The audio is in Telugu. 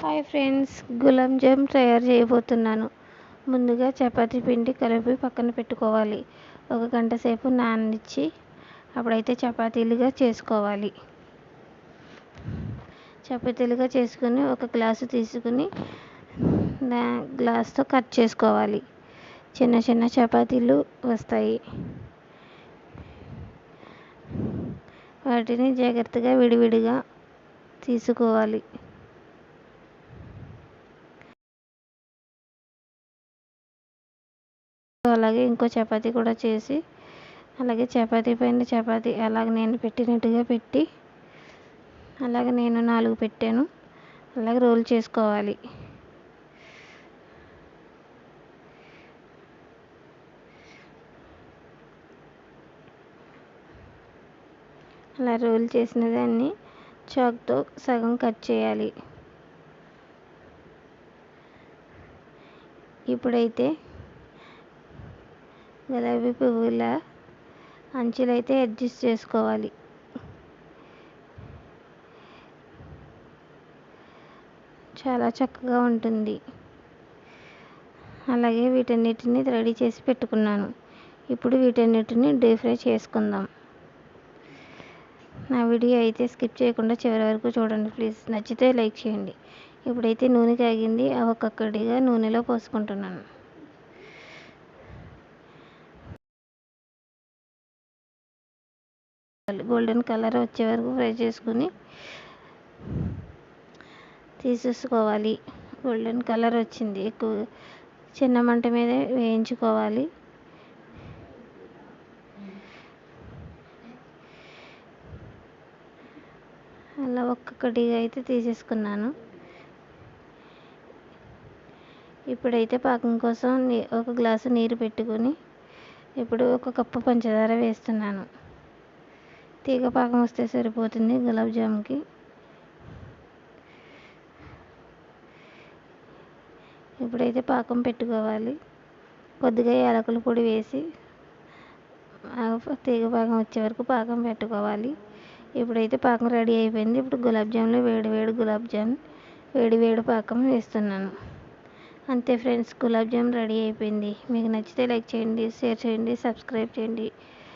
హాయ్ ఫ్రెండ్స్ గులాబ్ జామ్ తయారు చేయబోతున్నాను. ముందుగా చపాతీ పిండి కలిపి పక్కన పెట్టుకోవాలి. ఒక గంట సేపు నాననిచ్చి అప్పుడైతే చపాతీలుగా చేసుకోవాలి. చపాతీలుగా చేసుకుని ఒక గ్లాసు తీసుకుని దా గ్లాస్తో కట్ చేసుకోవాలి. చిన్న చిన్న చపాతీలు వస్తాయి. వాటిని జాగ్రత్తగా విడివిడిగా తీసుకోవాలి. అలాగే ఇంకో చపాతీ కూడా చేసి అలాగే చపాతీ పైన చపాతీ అలాగే నేను పెట్టినట్టుగా పెట్టి అలాగే నేను నాలుగు పెట్టాను. అలాగే రోల్ చేసుకోవాలి. అలా రోల్ చేసిన దాన్ని చాక్తో సగం కట్ చేయాలి. ఇప్పుడైతే గులాబీ పువ్వుల అంచులైతే అడ్జస్ట్ చేసుకోవాలి. చాలా చక్కగా ఉంటుంది. అలాగే వీటన్నిటిని రెడీ చేసి పెట్టుకున్నాను. ఇప్పుడు వీటన్నిటిని డీప్ ఫ్రై చేసుకుందాం. నా వీడియో అయితే స్కిప్ చేయకుండా చివరి వరకు చూడండి ప్లీజ్. నచ్చితే లైక్ చేయండి. ఇప్పుడైతే నూనె కాగింది. ఒక్కొక్కటిగా నూనెలో పోసుకుంటున్నాను. గోల్డెన్ కలర్ వచ్చే వరకు ఫ్రై చేసుకుని తీసేసుకోవాలి. గోల్డెన్ కలర్ వచ్చింది. ఎక్కువ చిన్న మంట మీద వేయించుకోవాలి. అలా ఒక్కొక్కటిగా అయితే తీసేసుకున్నాను. ఇప్పుడైతే పాకం కోసం ఒక గ్లాసు నీరు పెట్టుకొని ఇప్పుడు ఒక కప్పు పంచదార వేస్తున్నాను. తీగ పాకం వస్తే సరిపోతుంది గులాబ్ జామ్కి. ఇప్పుడైతే పాకం పెట్టుకోవాలి. కొద్దిగా యాలకుల పొడి వేసి తీగ పాకం వచ్చే వరకు పాకం పెట్టుకోవాలి. ఇప్పుడైతే పాకం రెడీ అయిపోయింది. ఇప్పుడు గులాబ్ జామ్లో వేడి వేడి గులాబ్ జామ్ వేడి వేడి పాకం వేస్తున్నాను. అంతే ఫ్రెండ్స్ గులాబ్ జామ్ రెడీ అయిపోయింది. మీకు నచ్చితే లైక్ చేయండి షేర్ చేయండి సబ్స్క్రైబ్ చేయండి.